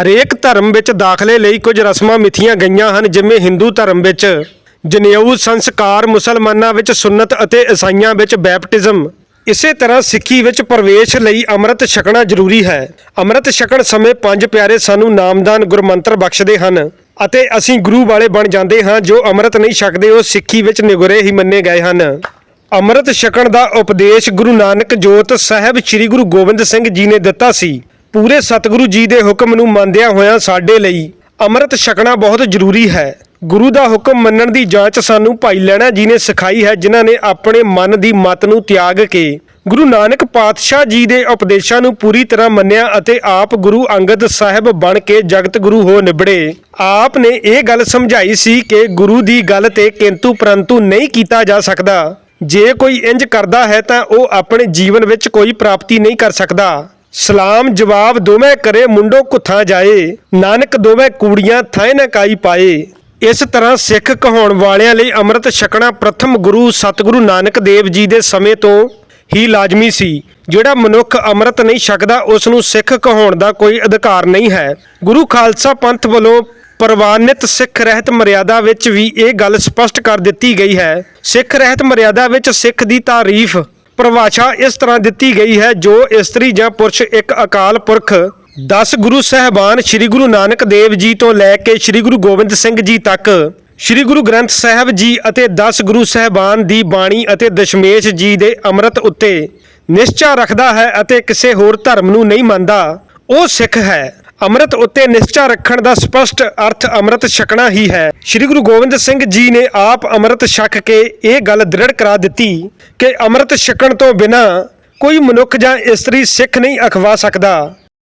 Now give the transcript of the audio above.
ਹਰੇਕ ਧਰਮ ਵਿੱਚ ਦਾਖਲੇ ਲਈ ਕੁਝ ਰਸਮਾਂ ਮਿਥੀਆਂ ਗਈਆਂ ਹਨ, ਜਿਵੇਂ ਹਿੰਦੂ ਧਰਮ ਵਿੱਚ ਜਨੇਊ ਸੰਸਕਾਰ, ਮੁਸਲਮਾਨਾਂ ਵਿੱਚ ਸੁੰਨਤ ਅਤੇ ਈਸਾਈਆਂ ਵਿੱਚ ਬੈਪਟਿਜ਼ਮ। ਇਸੇ ਤਰ੍ਹਾਂ ਸਿੱਖੀ ਵਿੱਚ ਪ੍ਰਵੇਸ਼ ਲਈ ਅੰਮ੍ਰਿਤ ਛਕਣਾ ਜ਼ਰੂਰੀ ਹੈ। ਅੰਮ੍ਰਿਤ ਛਕਣ ਸਮੇਂ ਪੰਜ ਪਿਆਰੇ ਸਾਨੂੰ ਨਾਮਦਾਨ ਗੁਰਮੰਤਰ ਬਖਸ਼ਦੇ ਹਨ ਅਤੇ ਅਸੀਂ ਗੁਰੂ ਵਾਲੇ ਬਣ ਜਾਂਦੇ ਹਾਂ, ਜੋ ਅੰਮ੍ਰਿਤ ਨਹੀਂ ਛਕਦੇ, ਉਹ ਸਿੱਖੀ ਵਿੱਚ ਨਿਗੁਰੇ ਹੀ ਮੰਨੇ ਗਏ ਹਨ। ਅੰਮ੍ਰਿਤ ਛਕਣ ਦਾ ਉਪਦੇਸ਼ ਗੁਰੂ ਨਾਨਕ ਜੋਤ ਸਾਹਿਬ ਸ੍ਰੀ ਗੁਰੂ ਗੋਬਿੰਦ ਸਿੰਘ ਜੀ ਨੇ ਦਿੱਤਾ ਸੀ। ਪੂਰੇ ਸਤਿਗੁਰੂ ਜੀ ਦੇ ਹੁਕਮ ਨੂੰ ਮੰਨਦਿਆਂ ਹੋਇਆਂ ਸਾਡੇ ਲਈ ਅੰਮ੍ਰਿਤ ਛਕਣਾ ਬਹੁਤ ਜ਼ਰੂਰੀ ਹੈ। ਗੁਰੂ ਦਾ ਹੁਕਮ ਮੰਨਣ ਦੀ ਜਾਂਚ ਸਾਨੂੰ ਭਾਈ ਲੈਣਾ ਜੀ ਨੇ ਸਿਖਾਈ ਹੈ, ਜਿਨ੍ਹਾਂ ਨੇ ਆਪਣੇ ਮਨ ਦੀ ਮਤ ਨੂੰ ਤਿਆਗ ਕੇ ਗੁਰੂ ਨਾਨਕ ਪਾਤਸ਼ਾਹ ਜੀ ਦੇ ਉਪਦੇਸ਼ਾਂ ਨੂੰ ਪੂਰੀ ਤਰ੍ਹਾਂ ਮੰਨਿਆ ਅਤੇ ਆਪ ਗੁਰੂ ਅੰਗਦ ਸਾਹਿਬ ਬਣ ਕੇ ਜਗਤ ਗੁਰੂ ਹੋ ਨਿਬੜੇ। ਆਪ ਨੇ ਇਹ ਗੱਲ ਸਮਝਾਈ ਸੀ ਕਿ ਗੁਰੂ ਦੀ ਗੱਲ ਤੇ ਕਿੰਤੂ ਪਰੰਤੂ ਨਹੀਂ ਕੀਤਾ ਜਾ ਸਕਦਾ। ਜੇ ਕੋਈ ਇੰਜ ਕਰਦਾ ਹੈ ਤਾਂ ਉਹ ਆਪਣੇ ਜੀਵਨ ਵਿੱਚ ਕੋਈ ਪ੍ਰਾਪਤੀ ਨਹੀਂ ਕਰ ਸਕਦਾ। ਸਲਾਮ ਜਵਾਬ ਦੋਵੇਂ ਕਰੇ ਮੁੰਡੋ ਕੁੱਥਾਂ ਜਾਏ, ਨਾਨਕ ਦੋਵੇਂ ਕੂੜੀਆਂ ਥਾਏ ਨਾ ਕਾਈ ਪਾਏ। ਇਸ ਤਰ੍ਹਾਂ ਸਿੱਖ ਕਹਾਉਣ ਵਾਲਿਆਂ ਲਈ ਅੰਮ੍ਰਿਤ ਛਕਣਾ ਪ੍ਰਥਮ ਗੁਰੂ ਸਤਿਗੁਰੂ ਨਾਨਕ ਦੇਵ ਜੀ ਦੇ ਸਮੇਂ ਤੋਂ ਹੀ ਲਾਜ਼ਮੀ ਸੀ। ਜਿਹੜਾ ਮਨੁੱਖ ਅੰਮ੍ਰਿਤ ਨਹੀਂ ਛਕਦਾ, ਉਸ ਨੂੰ ਸਿੱਖ ਕਹਾਉਣ ਦਾ ਕੋਈ ਅਧਿਕਾਰ ਨਹੀਂ ਹੈ। ਗੁਰੂ ਖਾਲਸਾ ਪੰਥ ਵੱਲੋਂ ਪ੍ਰਵਾਨਿਤ ਸਿੱਖ ਰਹਿਤ ਮਰਿਆਦਾ ਵਿੱਚ ਵੀ ਇਹ ਗੱਲ ਸਪਸ਼ਟ ਕਰ ਦਿੱਤੀ ਗਈ ਹੈ। ਸਿੱਖ ਰਹਿਤ ਮਰਿਆਦਾ ਵਿੱਚ ਸਿੱਖ ਦੀ ਤਾਰੀਫ ਪਰਿਭਾਸ਼ਾ ਇਸ ਤਰ੍ਹਾਂ ਦਿੱਤੀ ਗਈ ਹੈ, ਜੋ ਇਸਤਰੀ ਜਾਂ ਪੁਰਸ਼ ਇੱਕ ਅਕਾਲ ਪੁਰਖ 10 ਗੁਰੂ ਸਹਿਬਾਨ ਸ੍ਰੀ ਗੁਰੂ ਨਾਨਕ ਦੇਵ ਜੀ ਤੋਂ ਲੈ ਕੇ ਸ੍ਰੀ ਗੁਰੂ ਗੋਬਿੰਦ ਸਿੰਘ ਜੀ ਤੱਕ, ਸ੍ਰੀ ਗੁਰੂ ਗ੍ਰੰਥ ਸਾਹਿਬ ਜੀ ਅਤੇ 10 ਗੁਰੂ ਸਹਿਬਾਨ ਦੀ ਬਾਣੀ ਅਤੇ ਦਸ਼ਮੇਸ਼ ਜੀ ਦੇ ਅੰਮ੍ਰਿਤ ਉੱਤੇ ਨਿਸ਼ਚਾ ਰੱਖਦਾ ਹੈ ਅਤੇ ਕਿਸੇ ਹੋਰ ਧਰਮ ਨੂੰ ਨਹੀਂ ਮੰਨਦਾ, ਉਹ ਸਿੱਖ ਹੈ। ਅੰਮ੍ਰਿਤ ਉੱਤੇ ਨਿਸ਼ਚਾ ਰੱਖਣ ਦਾ ਸਪਸ਼ਟ ਅਰਥ ਅੰਮ੍ਰਿਤ ਛਕਣਾ ਹੀ ਹੈ। ਸ੍ਰੀ ਗੁਰੂ ਗੋਬਿੰਦ ਸਿੰਘ ਜੀ ਨੇ ਆਪ ਅੰਮ੍ਰਿਤ ਛਕ ਕੇ ਇਹ ਗੱਲ ਦ੍ਰਿੜ ਕਰਾ ਦਿੱਤੀ ਕਿ ਅੰਮ੍ਰਿਤ ਛਕਣ ਤੋਂ ਬਿਨਾਂ ਕੋਈ ਮਨੁੱਖ ਜਾਂ ਇਸਤਰੀ ਸਿੱਖ ਨਹੀਂ ਅਖਵਾ ਸਕਦਾ।